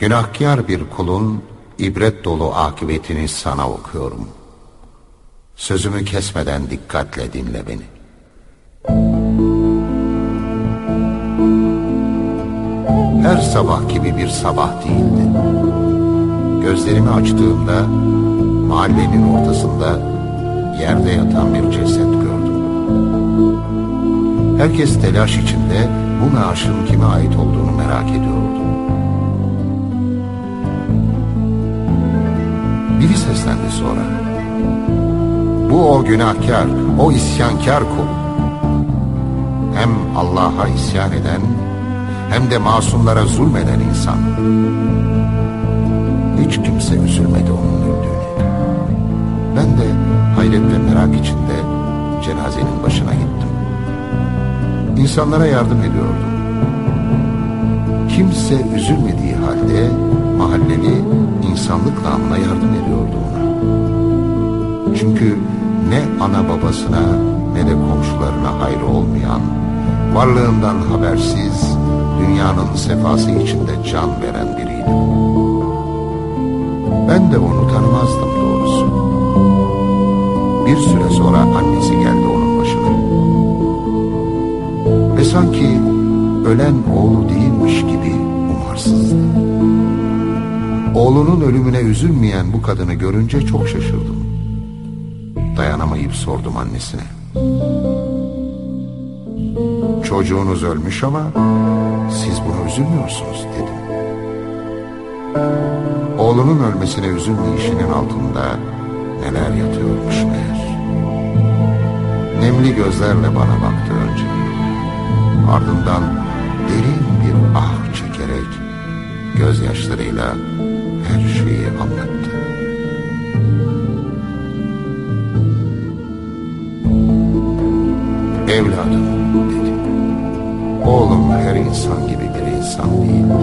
Günahkar bir kulun ibret dolu akıbetini sana okuyorum. Sözümü kesmeden dikkatle dinle beni. Her sabah gibi bir sabah değildi. Gözlerimi açtığımda mahallenin ortasında yerde yatan bir ceset gördüm. Herkes telaş içinde bu naaşın kime ait olduğunu merak ediyordu. Biri seslendi sonra. Bu o günahkar, o isyankar kul. Hem Allah'a isyan eden hem de masumlara zulmeden insan. Hiç kimse üzülmedi onun öldüğüne. Ben de hayret ve merak içinde cenazenin başına gittim. İnsanlara yardım ediyordum. Kimse üzülmediği halde mahalleli insanlık namına yardım ediyordu ona. Çünkü ne ana babasına ne de komşularına hayrı olmayan, varlığından habersiz, dünyanın sefası içinde can veren biriydi. Ben de onu tanımazdım doğrusu. Bir süre sonra annesi geldi onun başına. Ve sanki ölen oğlu değilmiş gibi umarsızdı. Oğlunun ölümüne üzülmeyen bu kadını görünce çok şaşırdım. Dayanamayıp sordum annesine. Çocuğunuz ölmüş ama siz buna üzülmüyorsunuz dedim. Oğlunun ölmesine üzülmeyişinin altında neler yatıyormuş meğer. Nemli gözlerle bana baktı önce. Ardından derin bir ah çekerek gözyaşlarıyla şeyi anlattı. Evladım dedi. Oğlum her insan gibi bir insan değildi.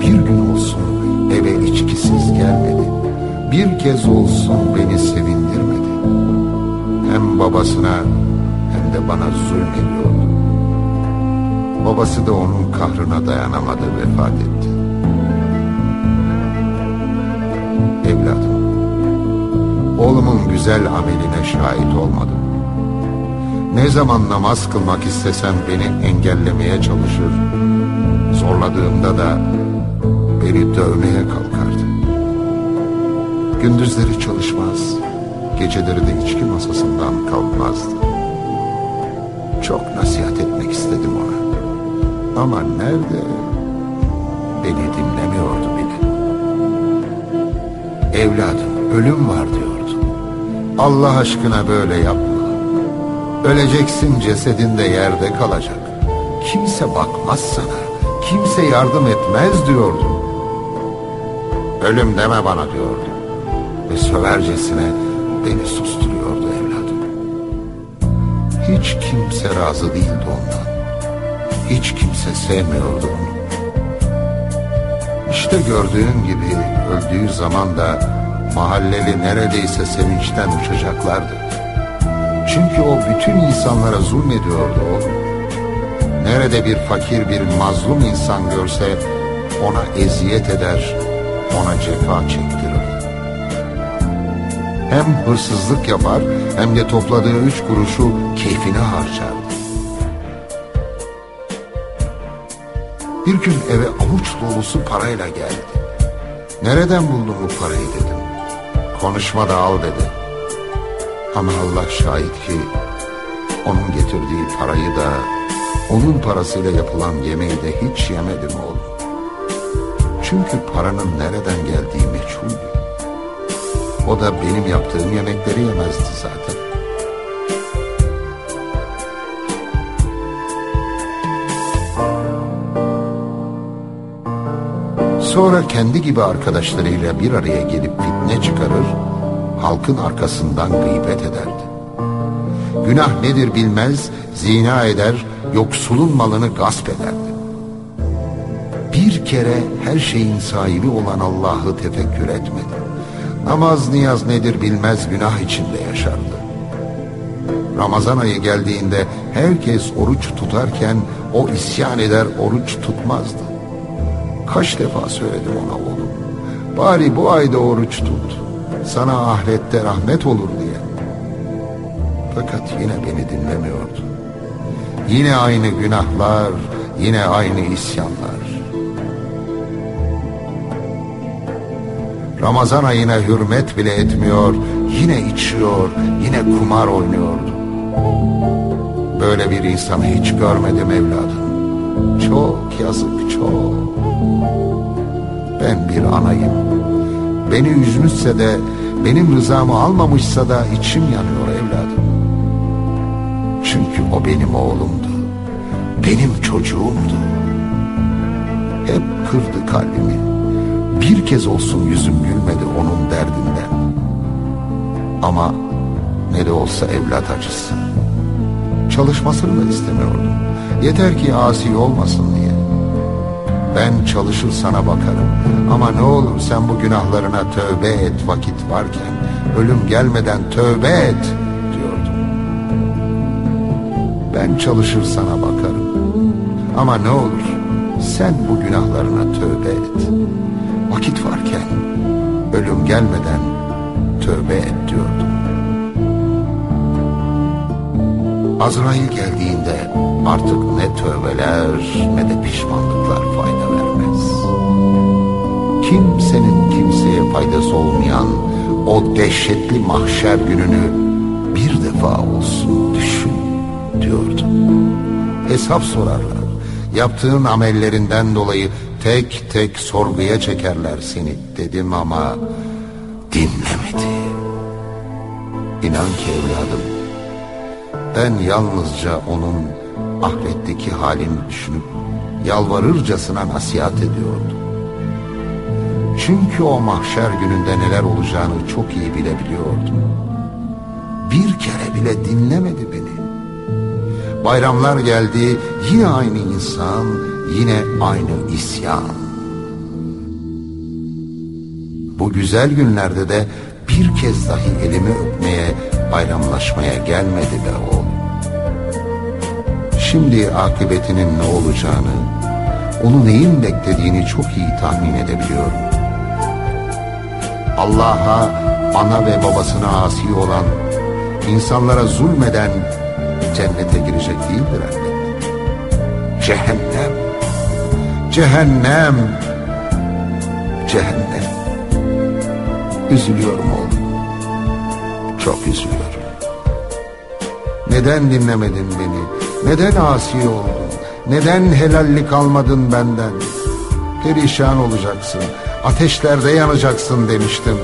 Bir gün olsun eve içkisiz gelmedi. Bir kez olsun beni sevindirmedi. Hem babasına hem de bana zulmediyordu. Babası da onun kahrına dayanamadı vefat etti. Evladım, oğlumun güzel ameline şahit olmadım. Ne zaman namaz kılmak istesem beni engellemeye çalışır. Zorladığımda da beni dövmeye kalkardı. Gündüzleri çalışmaz, geceleri de içki masasından kalkmazdı. Çok nasihat etmek istedim ona. Ama nerede? Beni dinlemiyordu. Evladım ölüm var diyordu. Allah aşkına böyle yapma. Öleceksin cesedin de yerde kalacak. Kimse bakmaz sana. Kimse yardım etmez diyordu. Ölüm deme bana diyordu. Ve sövercesine beni susturuyordu evladım. Hiç kimse razı değildi ondan. Hiç kimse sevmiyordu onu. İşte gördüğün gibi öldüğü zaman da mahalleli neredeyse sevinçten uçacaklardı. Çünkü o bütün insanlara zulmediyordu oğlum. Nerede bir fakir bir mazlum insan görse ona eziyet eder, ona cefa çektirir. Hem hırsızlık yapar hem de topladığı üç kuruşu keyfine harcardı. Bir gün eve avuç dolusu parayla geldi. Nereden buldun bu parayı dedim. Konuşma da al dedi. Ama Allah şahit ki onun getirdiği parayı da onun parasıyla yapılan yemeği de hiç yemedim oğlum. Çünkü paranın nereden geldiği meçhuldü. O da benim yaptığım yemekleri yemezdi zaten. Sonra kendi gibi arkadaşlarıyla bir araya gelip fitne çıkarır, halkın arkasından gıybet ederdi. Günah nedir bilmez, zina eder, yoksulun malını gasp ederdi. Bir kere her şeyin sahibi olan Allah'ı tefekkür etmedi. Namaz niyaz nedir bilmez günah içinde yaşardı. Ramazan ayı geldiğinde herkes oruç tutarken o isyan eder oruç tutmazdı. Kaç defa söyledim ona oğlum. Bari bu ayda oruç tut. Sana ahirette rahmet olur diye. Fakat yine beni dinlemiyordu. Yine aynı günahlar, yine aynı isyanlar. Ramazan ayına hürmet bile etmiyor, yine içiyor, yine kumar oynuyordu. Böyle bir insanı hiç görmedim evladım. Çok yazık, çok. Ben bir anayım. Beni üzmüşse de, benim rızamı almamışsa da içim yanıyor evladım. Çünkü o benim oğlumdu. Benim çocuğumdu. Hep kırdı kalbimi. Bir kez olsun yüzüm gülmedi onun derdinden. Ama ne de olsa evlat acısı. Çalışmasını da istemiyordum. Yeter ki asi olmasın diye. Ben çalışır sana bakarım. Ama ne olur sen bu günahlarına tövbe et vakit varken. Ölüm gelmeden tövbe et diyordum. Ben çalışır sana bakarım. Ama ne olur sen bu günahlarına tövbe et. Vakit varken ölüm gelmeden tövbe et diyordum. Azrail geldiğinde artık ne tövbeler ne de pişmanlıklar fayda vermez. Kimsenin kimseye faydası olmayan o dehşetli mahşer gününü bir defa olsun düşün diyordu. Hesap sorarlar. Yaptığın amellerinden dolayı tek tek sorguya çekerler seni dedim ama dinlemedi. İnan ki evladım ben yalnızca onun ahiretteki halini düşünüp yalvarırcasına nasihat ediyordum. Çünkü o mahşer gününde neler olacağını çok iyi bilebiliyordum. Bir kere bile dinlemedi beni. Bayramlar geldi, yine aynı insan, yine aynı isyan. Bu güzel günlerde de bir kez dahi elimi öpmeye, bayramlaşmaya gelmedi be oğlum. Şimdi akıbetinin ne olacağını, onu neyin beklediğini çok iyi tahmin edebiliyorum. Allah'a, ana ve babasına asi olan, insanlara zulmeden cennete girecek değildir elbette. Cehennem, cehennem, cehennem. Üzülüyorum oğlum. Çok üzülüyorum. Neden dinlemedin beni? Neden asi oldun? Neden helallik almadın benden? Perişan olacaksın. Ateşlerde yanacaksın demiştim.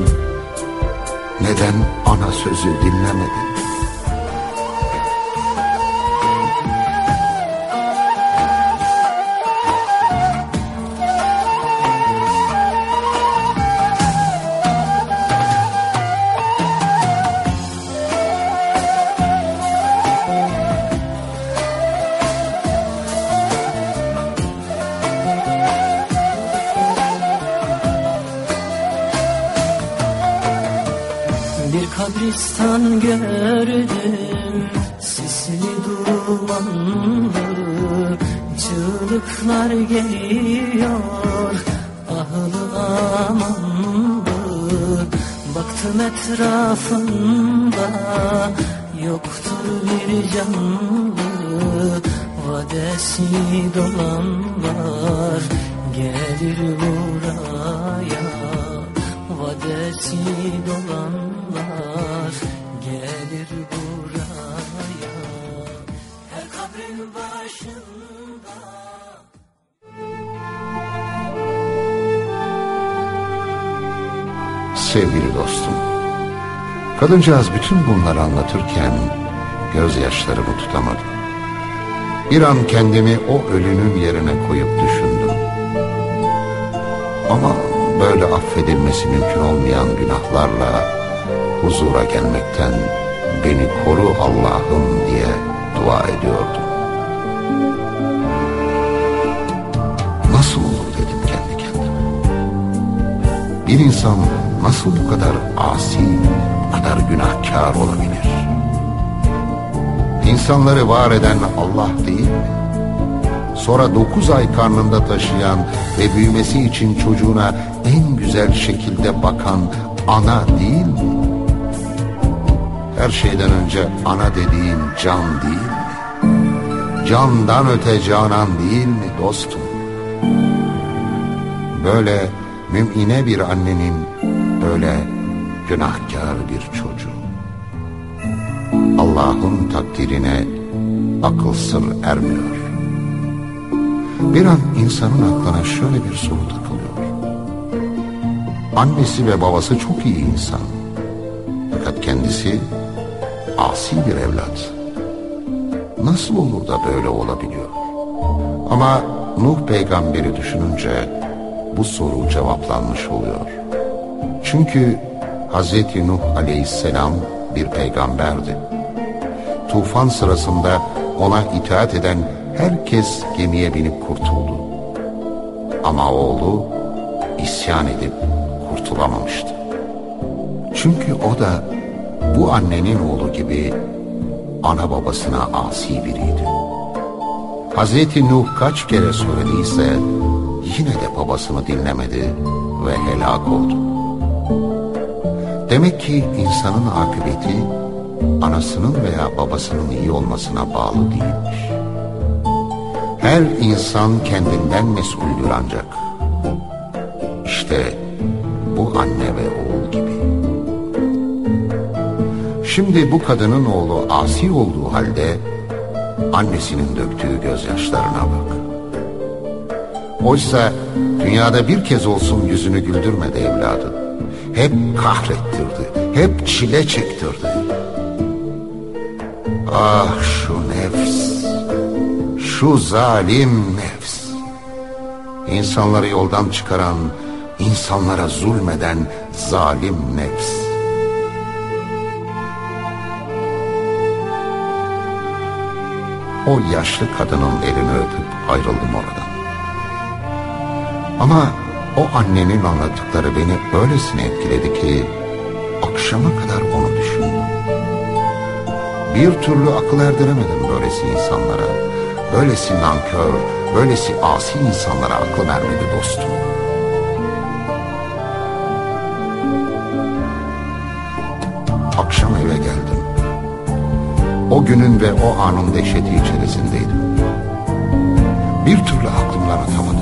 Neden ana sözü dinlemedin? Amanlı Baktım etrafında Yoktur bir canlı. Vadesi dolanlar Gelir buraya. Vadesi dolanlar gelir buraya. Her kabrin başında Sevgili dostum, kadıncağız bütün bunları anlatırken gözyaşlarımı tutamadım. Bir an kendimi o ölünün yerine koyup düşündüm. Ama böyle affedilmesi mümkün olmayan günahlarla huzura gelmekten beni koru Allah'ım diye dua ediyordum. Nasıl olur dedim kendi kendime. Bir insan nasıl bu kadar asi, bu kadar günahkar olabilir? İnsanları var eden Allah değil mi? sonra dokuz ay karnında taşıyan ve büyümesi için çocuğuna en güzel şekilde bakan ana değil mi? Her şeyden önce ana dediğin can değil mi? Candan öte canan değil mi dostum? Böyle mümine bir annenin böyle günahkar bir çocuğu. Allah'ın takdirine akıl sır ermiyor. Bir an insanın aklına şöyle bir soru takılıyor. Annesi ve babası çok iyi insan. Fakat kendisi asi bir evlat. Nasıl olur da böyle olabiliyor? Ama Nuh peygamberi düşününce bu soru cevaplanmış oluyor. Çünkü Hz. Nuh aleyhisselam bir peygamberdi. Tufan sırasında ona itaat eden herkes gemiye binip kurtuldu. Ama oğlu isyan edip kurtulamamıştı. Çünkü o da bu annenin oğlu gibi ana babasına asi biriydi. Hazreti Nuh kaç kere söylediyse yine de babasını dinlemedi ve helak oldu. Demek ki insanın akıbeti anasının veya babasının iyi olmasına bağlı değilmiş. Her insan kendinden mesuldür ancak. İşte bu anne ve oğul gibi. Şimdi bu kadının oğlu asi olduğu halde annesinin döktüğü gözyaşlarına bak. Oysa dünyada bir kez olsun yüzünü güldürmedi evladı. Hep kahrettirdi, hep çile çektirdi. Ah şu nefs, şu zalim nefs. İnsanları yoldan çıkaran, insanlara zulmeden zalim nefs. O yaşlı kadının elini öpüp ayrıldım oradan. Ama o annenin anlattıkları beni öylesine etkiledi ki akşama kadar onu düşündüm. Bir türlü akıl erdiremedim böylesi insanlara. Böylesi nankör, böylesi asi insanlara aklım ermedi dostum. Akşam eve geldim. O günün ve o anın dehşeti içerisindeydim. Bir türlü aklımdan atamadım.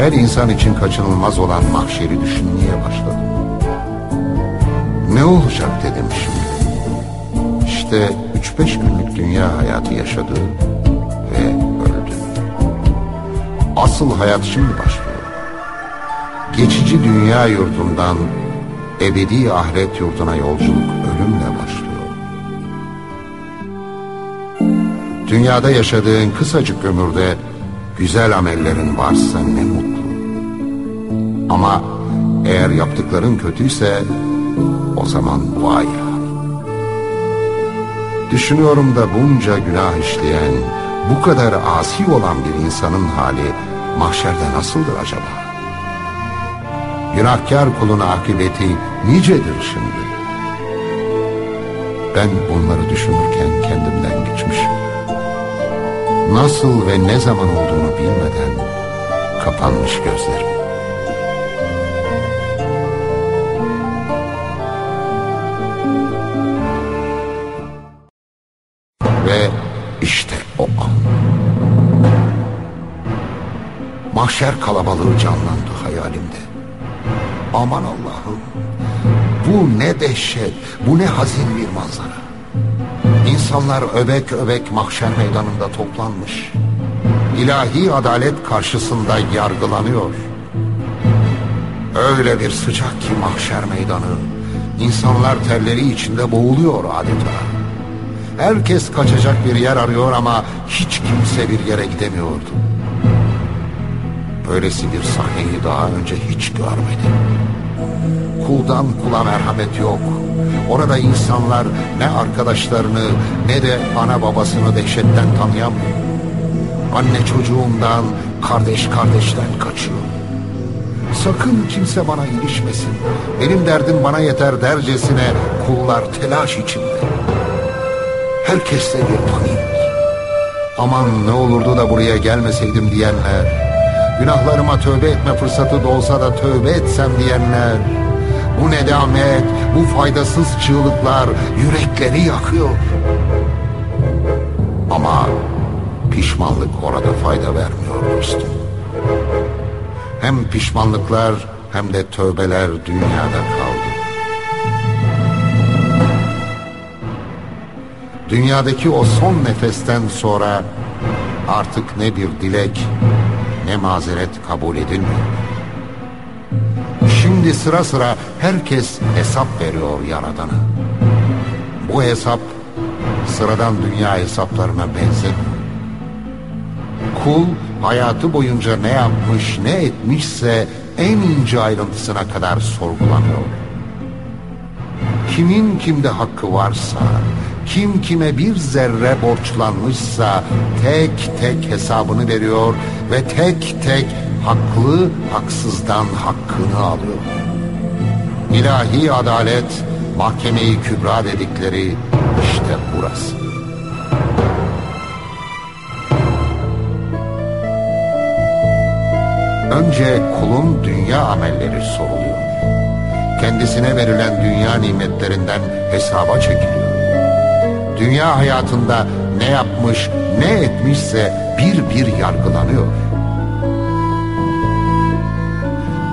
Her insan için kaçınılmaz olan mahşeri düşünmeye başladım. Ne olacak dedim şimdi. İşte üç beş günlük dünya hayatı yaşadı ve öldü. Asıl hayat şimdi başlıyor. Geçici dünya yurdundan ebedi ahiret yurduna yolculuk ölümle başlıyor. Dünyada yaşadığın kısacık ömürde güzel amellerin varsa ne mutlu. Ama eğer yaptıkların kötüyse o zaman vay. Düşünüyorum da bunca günah işleyen, bu kadar asi olan bir insanın hali mahşerde nasıldır acaba? Günahkar kulun akıbeti nicedir şimdi. Ben bunları düşünürken kendimden geçmişim. Nasıl ve ne zaman olduğunu bilmeden kapanmış gözlerim. Ve işte o an. Mahşer kalabalığı canlandı hayalimde. Aman Allah'ım. Bu ne dehşet, bu ne hazin bir manzara. İnsanlar öbek öbek mahşer meydanında toplanmış. İlahi adalet karşısında yargılanıyor. Öyle bir sıcak ki mahşer meydanı. İnsanlar terleri içinde boğuluyor adeta. Herkes kaçacak bir yer arıyor ama hiç kimse bir yere gidemiyordu. Böylesi bir sahneyi daha önce hiç görmedim. Kuldan kula merhamet yok. Orada insanlar ne arkadaşlarını ne de ana babasını dehşetten tanıyamıyor. Anne çocuğundan, kardeş kardeşten kaçıyor. Sakın kimse bana ilişmesin. Benim derdim bana yeter dercesine kullar telaş içinde. Herkeste bir panik. Aman ne olurdu da buraya gelmeseydim diyenler. Günahlarıma tövbe etme fırsatı da olsa da tövbe etsem diyenler. Bu nedamet, bu faydasız çığlıklar yürekleri yakıyor. Ama pişmanlık orada fayda vermiyor dostum. Hem pişmanlıklar hem de tövbeler dünyada kaldı. Dünyadaki o son nefesten sonra artık ne bir dilek ne mazeret kabul edilmiyor. Şimdi sıra sıra herkes hesap veriyor Yaradan'a. Bu hesap sıradan dünya hesaplarına benzemiyor. Kul hayatı boyunca ne yapmış ne etmişse en ince ayrıntısına kadar sorgulanıyor. Kimin kimde hakkı varsa, kim kime bir zerre borçlanmışsa tek tek hesabını veriyor ve tek tek haklı haksızdan hakkını alıyor. İlahi adalet, mahkemeyi kübra dedikleri işte burası. Önce kulun dünya amelleri soruluyor. Kendisine verilen dünya nimetlerinden hesaba çekiliyor. Dünya hayatında ne yapmış, ne etmişse bir bir yargılanıyor.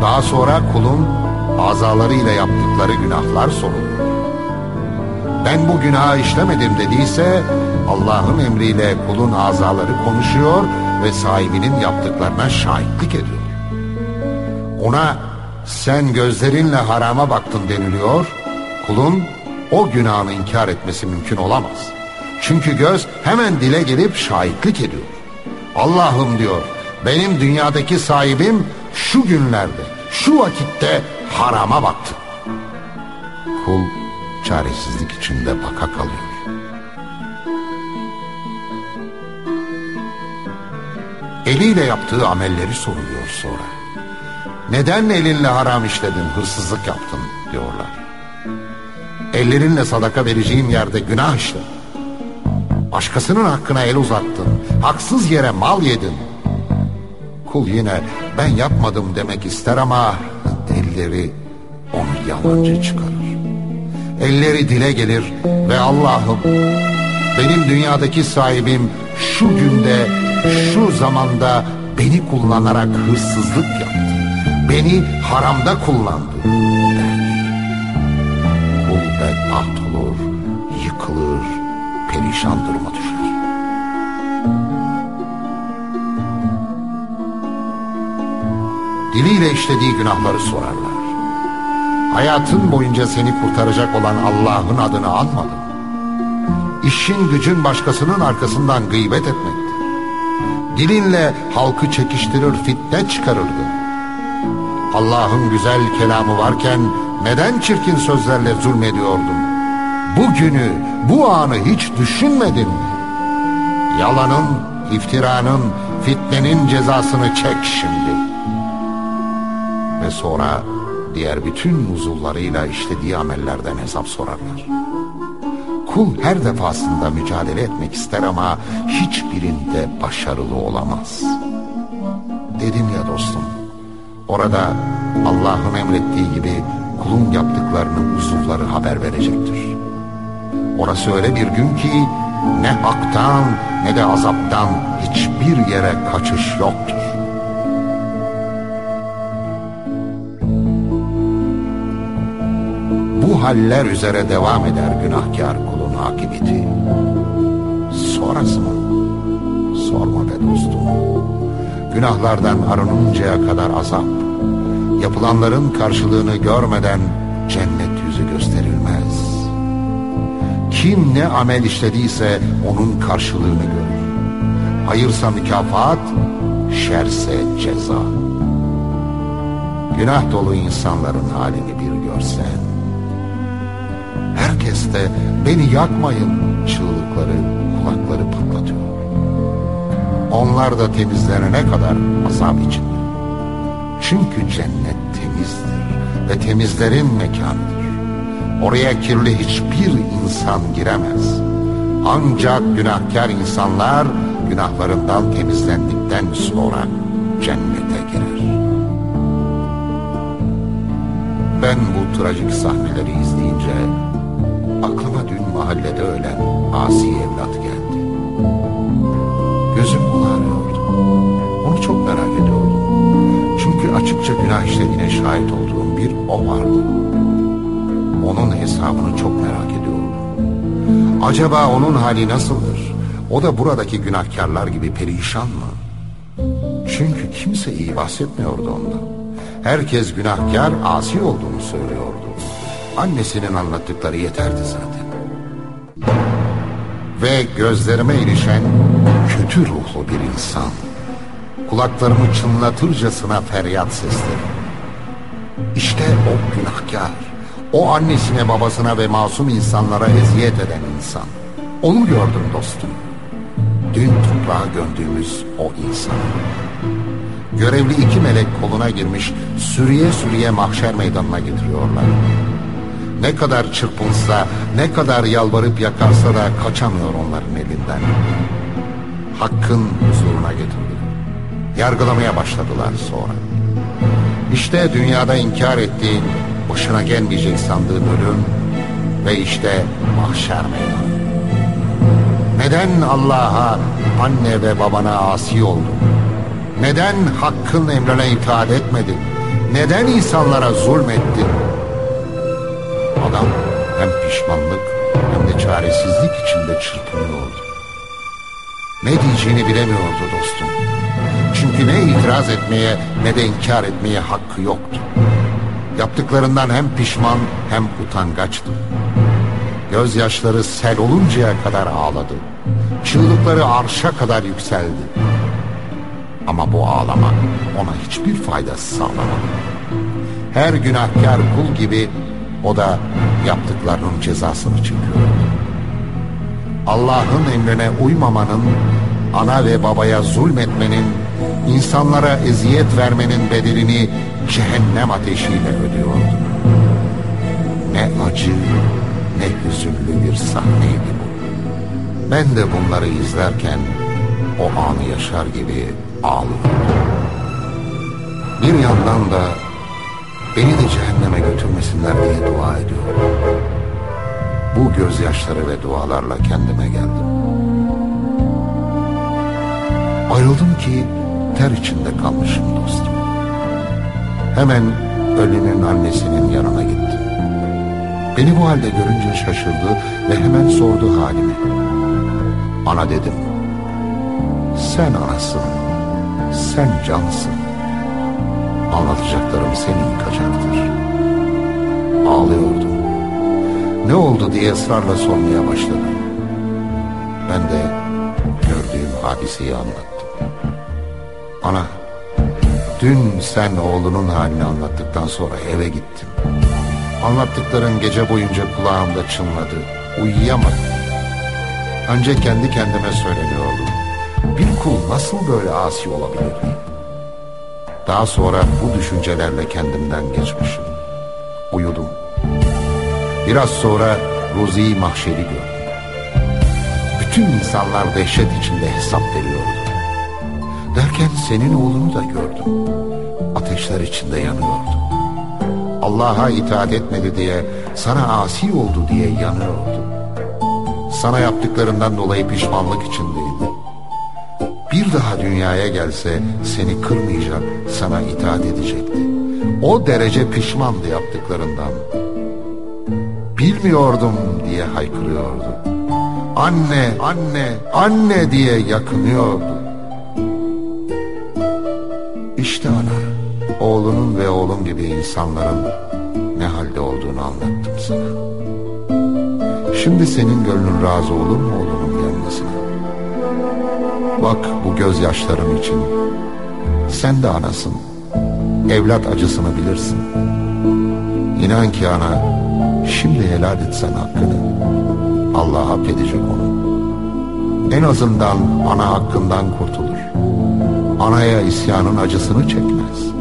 Daha sonra kulun azalarıyla yaptıkları günahlar soruluyor. Ben bu günahı işlemedim dediyse Allah'ın emriyle kulun azaları konuşuyor ve sahibinin yaptıklarına şahitlik ediyor. Ona sen gözlerinle harama baktın deniliyor. Kulun o günahını inkar etmesi mümkün olamaz. Çünkü göz hemen dile gelip şahitlik ediyor. Allah'ım diyor benim dünyadaki sahibim şu günlerde, şu vakitte harama baktı. Kul çaresizlik içinde baka kalıyor. Eliyle yaptığı amelleri soruluyor sonra. Neden elinle haram işledin, hırsızlık yaptın diyorlar. Ellerinle sadaka vereceğin yerde günah işledin. Başkasının hakkına el uzattın, haksız yere mal yedin. Kul yine ben yapmadım demek ister ama elleri onu yalancı çıkarır. Elleri dile gelir ve Allah'ım benim dünyadaki sahibim şu günde, şu zamanda beni kullanarak hırsızlık yaptı. Beni haramda kullandı perişan duruma düşer. Diliyle işlediği günahları sorarlar. Hayatın boyunca seni kurtaracak olan Allah'ın adını anmadın. İşin gücün başkasının arkasından gıybet etmektir. Dilinle halkı çekiştirir, fitne çıkarırdın. Allah'ın güzel kelamı varken neden çirkin sözlerle zulmediyordun? Bu günü, bu anı hiç düşünmedin mi? Yalanın, iftiranın, fitnenin cezasını çek şimdi. Ve sonra diğer bütün uzuvlarıyla işlediği amellerden hesap sorarlar. Kul her defasında mücadele etmek ister ama hiçbirinde başarılı olamaz. Dedim ya dostum, orada Allah'ın emrettiği gibi kulun yaptıklarının uzuvları haber verecektir. Orası öyle bir gün ki ne haktan ne de azaptan hiçbir yere kaçış yoktur. Bu haller üzere devam eder günahkar kulun akıbeti. Sonrası mı? Sorma be dostum. Günahlardan arınıncaya kadar azap. Yapılanların karşılığını görmeden cennet yüzü gösterilmez. Kim ne amel işlediyse onun karşılığını görür. Hayırsa mükafat, şerse ceza. Günah dolu insanların halini bir görsen. Herkes de beni yakmayın çığlıkları kulakları patlatıyor. Onlar da temizlenene kadar azap içinde. Çünkü cennet temizdir ve temizlerin mekanıdır. Oraya kirli hiçbir insan giremez. Ancak günahkar insanlar günahlarından temizlendikten sonra cennete girer. Ben bu trajik sahneleri izleyince aklıma dün mahallede ölen asi evlat geldi. Gözüm onu arıyordu. Onu çok merak ediyordum. Çünkü açıkça günah işlediğine şahit olduğum bir o vardı. Onun hesabını çok merak ediyordum. Acaba onun hali nasıldır? O da buradaki günahkarlar gibi perişan mı? Çünkü kimse iyi bahsetmiyordu ondan. Herkes günahkar, asi olduğunu söylüyordu. Annesinin anlattıkları yeterdi zaten. Ve gözlerime ilişen kötü ruhlu bir insan. Kulaklarımı çınlatırcasına feryat sesleri. İşte o günahkar. O annesine babasına ve masum insanlara eziyet eden insan. Onu gördüm dostum. Dün toprağa gömdüğümüz o insan. Görevli iki melek koluna girmiş sürüye sürüye mahşer meydanına getiriyorlar. Ne kadar çırpınsa, ne kadar yalvarıp yakarsa da kaçamıyor onların elinden. Hakkın huzuruna getirdiler. Yargılamaya başladılar sonra. İşte dünyada inkar ettiğin, başına gelmeyecek sandığın ölüm ve işte mahşer meydanı. Neden Allah'a, anne ve babana asi oldun? Neden hakkın emrine itaat etmedin? Neden insanlara zulmettin? Adam hem pişmanlık hem de çaresizlik içinde çırpınıyordu. Ne diyeceğini bilemiyordu dostum. Çünkü ne itiraz etmeye ne de inkar etmeye hakkı yoktu. Yaptıklarından hem pişman hem utangaçtı. Gözyaşları sel oluncaya kadar ağladı. Çığlıkları arşa kadar yükseldi. Ama bu ağlama ona hiçbir fayda sağlamadı. Her günahkar kul gibi o da yaptıklarının cezasını çekiyor. Allah'ın emrine uymamanın, ana ve babaya zulmetmenin, insanlara eziyet vermenin bedelini cehennem ateşiyle ödüyordu. Ne acı ne hüzünlü bir sahneydi bu. Ben de bunları izlerken o anı yaşar gibi ağlıyordum. Bir yandan da beni de cehenneme götürmesinler diye dua ediyorum. Bu gözyaşları ve dualarla kendime geldim. Ayrıldım ki ter içinde kalmışım dostum. Hemen ölünün annesinin yanına gittim. Beni bu halde görünce şaşırdı ve hemen sordu halimi. Ana dedim. Sen anasın. Sen cansın. Anlatacaklarım seni yıkacaktır. Ağlıyordum. Ne oldu diye ısrarla sormaya başladım. Ben de gördüğüm hadiseyi anlattım. Ana, dün sen oğlunun halini anlattıktan sonra eve gittim. Anlattıkların gece boyunca kulağımda çınladı. Uyuyamadım. Önce kendi kendime söyleniyordum. Bir kul nasıl böyle asi olabilir. Daha sonra bu düşüncelerle kendimden geçmişim. Uyudum. Biraz sonra Ruzi mahşeri gördüm. Bütün insanlar dehşet içinde hesap veriyordu. Derken senin oğlunu da gördüm. Ateşler içinde yanıyordu. Allah'a itaat etmedi diye, sana asi oldu diye yanıyordu. Sana yaptıklarından dolayı pişmanlık içindeydi. Bir daha dünyaya gelse seni kırmayacak, sana itaat edecekti. O derece pişmandı yaptıklarından. Bilmiyordum diye haykırıyordu. Anne, anne, anne diye yakınıyordu. Oğlunun ve oğlum gibi insanların ne halde olduğunu anlattım sana. Şimdi senin gönlün razı olur mu oğlunun gelmesine? Bak bu gözyaşların için. Sen de anasın. Evlat acısını bilirsin. İnan ki ana, şimdi helal etsen hakkını. Allah affedecek onu. En azından ana hakkından kurtulur. Anaya isyanın acısını çekmez.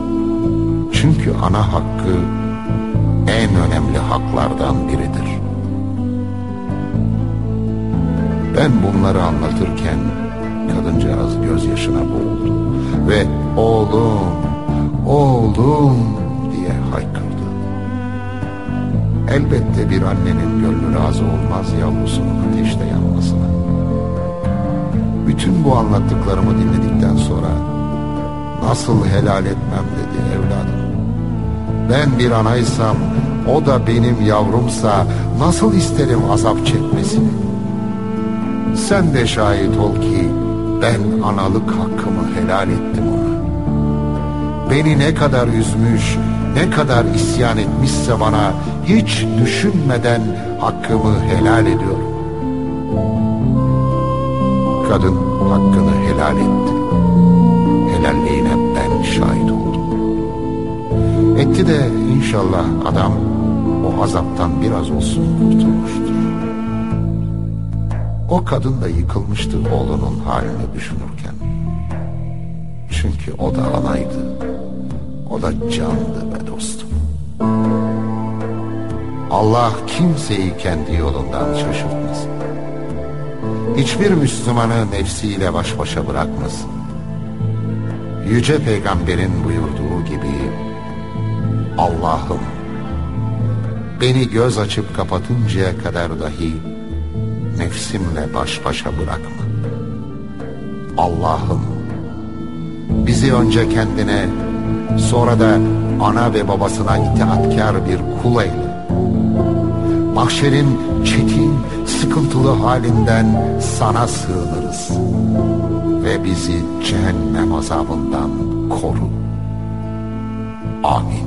Çünkü ana hakkı en önemli haklardan biridir. Ben bunları anlatırken kadıncağız gözyaşına boğuldu ve oğlum, oğlum diye haykırdı. Elbette bir annenin gönlü razı olmaz yavrusunun ateşte yanmasına. Bütün bu anlattıklarımı dinledikten sonra nasıl helal etmem dedi evladım. Ben bir anaysam o da benim yavrumsa nasıl isterim azap çekmesini. Sen de şahit ol ki ben analık hakkımı helal ettim ona. Beni ne kadar üzmüş, ne kadar isyan etmişse bana hiç düşünmeden hakkımı helal ediyorum. Kadın hakkını helal etti. Helalliğine ben şahit. Etti de inşallah adam o azaptan biraz olsun kurtulmuştur. O kadın da yıkılmıştı oğlunun halini düşünürken. Çünkü o da anaydı. O da candı be dostum. Allah kimseyi kendi yolundan şaşırtmasın. Hiçbir Müslümanı nefsiyle baş başa bırakmasın. Yüce Peygamber'in buyurduğu gibi Allah'ım beni göz açıp kapatıncaya kadar dahi nefsimle baş başa bırakma. Allah'ım bizi önce kendine sonra da ana ve babasına itaatkar bir kul eyle. Mahşerin çetin, sıkıntılı halinden sana sığınırız. Ve bizi cehennem azabından koru. Amin.